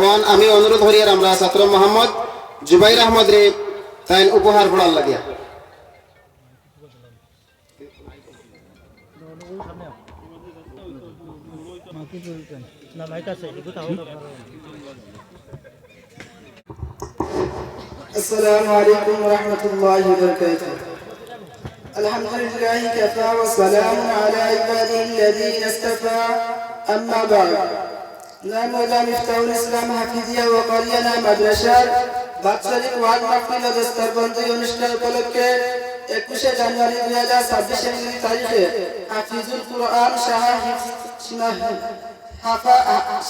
এখন আমি অনুরোধ করি আর আমরা ছাত্র মোহাম্মদ জুবাইর আহমদ রে তাই উপহার পড়ার লাগিয়া না মাইক আছে এগুলো তাও السلام عليكم ورحمة الله وبركاته الحمد لله كفى وسلام على عباده الذين اصطفى أما بعد নাম হলো মিফতাহুল ইসলাম, হাফিজিয়া ও করিয়ানা মাদ্রাসার বাৎসরিক ওয়ার্ড মাহফিল ও দস্তরবন্দি অনুষ্ঠান উপলক্ষে একুশে জানুয়ারি দুই হাজার ছাব্বিশ তারিখে হাফিজুল কুরআন শাহা হাফা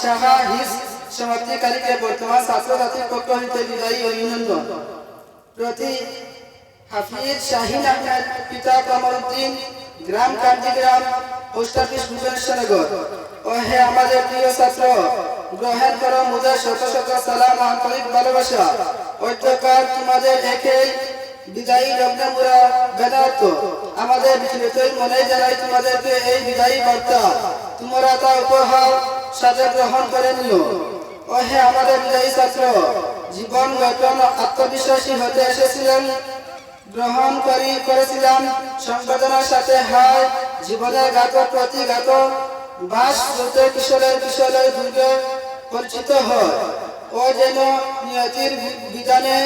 শাহা হিজ সমাপ্তিকারীকে বর্তমান ছাত্রছাত্রীর পক্ষ হইতে বিদায়ী অভিনন্দন। প্রতি হাফিজ শাহিন আহমেদ, পিতা কমরউদ্দিন গ্রাম কান্তি গ্রাম পোস্ট অফিস ভুবনেশ্বরনগর ও আমাদের প্রিয় ছাত্র গ্রহণ করো মুদের শত শত সালাম, আন্তরিক ভালোবাসা। অধ্যকার তোমাদের একেই বিদায়ী লগ্ন মুরা বেদার্থ আমাদের বিচলিতই মনে জানাই তোমাদেরকে এই বিদায়ী বার্তা। তোমরা তা উপহার সাথে গ্রহণ করে নিও। ও আমাদের বিদায়ী ছাত্র, জীবন গঠন আত্মবিশ্বাসী হতে এসেছিলেন। গ্রহণ করি করেছিলাম, সংবেদনার সাথে হায়, জীবনের গাত প্রতিঘাত বাস হতে কিশোরের কিশোরের দুর্গে হয়, ও যেন নিয়তির বিধানে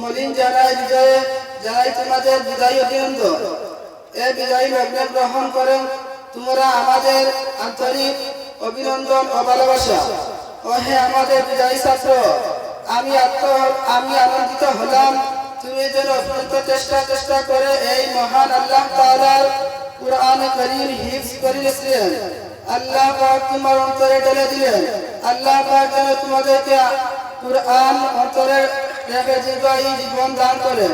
মলিন জানাই বিজয়ে জানাই তোমাদের বিদায়ী অভিনন্দন। এ বিদায়ী গ্রহণ করেন তোমরা আমাদের আন্তরিক অভিনন্দন ও ভালোবাসা। ও হে আমাদের বিদায়ী ছাত্র, আমি আত্ম, আমি আনন্দিত হলাম। তুমি যেন অত্যন্ত চেষ্টা চেষ্টা করে এই মহান আল্লাহ তাআলার কুরআন করিম হিফজ করিয়েছিলেন আল্লাহ পাক তোমার অন্তরে ঢেলে দিলেন। আল্লাহ পাক যেন তোমাদেরকে কুরআন অন্তরে রেখে দীর্ঘায়ু জীবন দান করেন।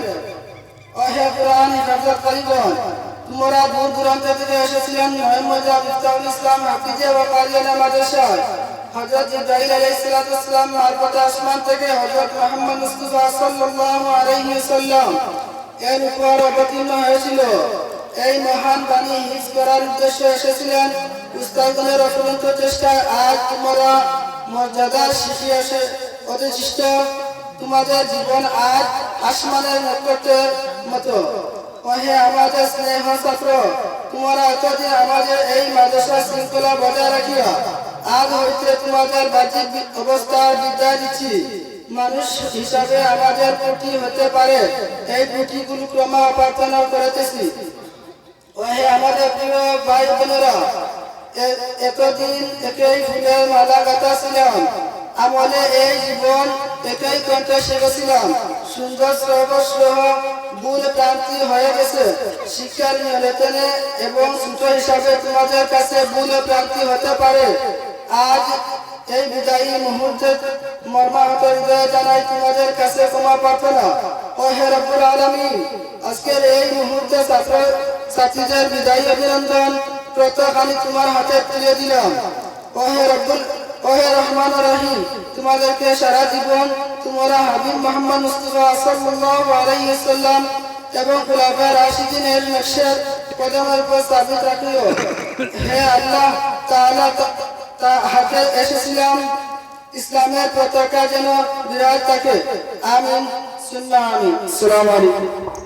অহে কোরআন হেফাজত কারিগণ তোমরা দূর দূরান্ত থেকে এসেছিলেন মোহাম্মদ আবিস্তাউল ইসলাম হাফিজে ও কারিয়ানা মাদ্রাসায় হযরত জিব্রাইল আলাইহিস সালাতু ওয়াসসালাম মারফতে আসমান থেকে হযরত মুহাম্মদ মুস্তাফা সাল্লাল্লাহু আলাইহি ওয়াসাল্লাম এর উপর অবতীর্ণ হয়েছিল। এই মহান বাণী হিফজ করার উদ্দেশ্যে এসেছিলেন। উস্তাদগণের অফুরন্ত চেষ্টায় আজ তোমরা মর্যাদার শিখিয়ে এসে অধিষ্ঠিত তোমাদের জীবন আজ আসমানের নক্ষত্রের মতো। ওহে আমাদের স্নেহ ছাত্র তোমরা এতদিন আমাদের এই মাদ্রাসা শৃঙ্খলা বজায় রাখিয়া আজ হইতে তোমাদের বাহ্যিক অবস্থার বিদ্যা দিচ্ছি। মানুষ হিসাবে আমাদের প্রতি হতে পারে, এই ত্রুটিগুলো ক্রমা প্রার্থনা করিতেছি। ওহে আমাদের প্রিয় ভাই বোনেরা এতদিন একই ফুলের মালা গাঁথা ছিলাম আমলে এই জীবন একই কণ্ঠে শিখেছিলাম সুন্দর সর্বস্রহ ভুল প্রান্তি হয়ে গেছে। শিক্ষার নিয়ন্ত্রণে এবং ছোট হিসাবে তোমাদের কাছে ভুল প্রান্তি হতে পারে। আজ এই বিদায়ী মুহূর্তে মর্মাহত হৃদয়ে জানাই তোমাদের কাছে ক্ষমা প্রার্থনা। ও হে রব্বুল আজকের এই মুহূর্তে ছাত্র, ছাত্রীদের বিদায়ী অভিনন্দন। প্রত্যেকানি তোমার হাতে তুলে দিলাম। ও হে রব্বুল ও হে রহমান রহিম, তোমাদেরকে সারা জীবন তোমরা হাবিব মোহাম্মদ মুস্তাফা সাল্লাল্লাহু আলাইহি ওয়াসাল্লাম এবং খুলাফা রাশিদিনের নকশের কদমের উপর স্থাপিত রাখিও। হে আল্লাহ, তাআলা তা- হাতে এসেছিলাম। ইসলামের পতাকা যেন বিরাট থাকে। আমিন সুন্না আমিন। আসসালামু আলাইকুম।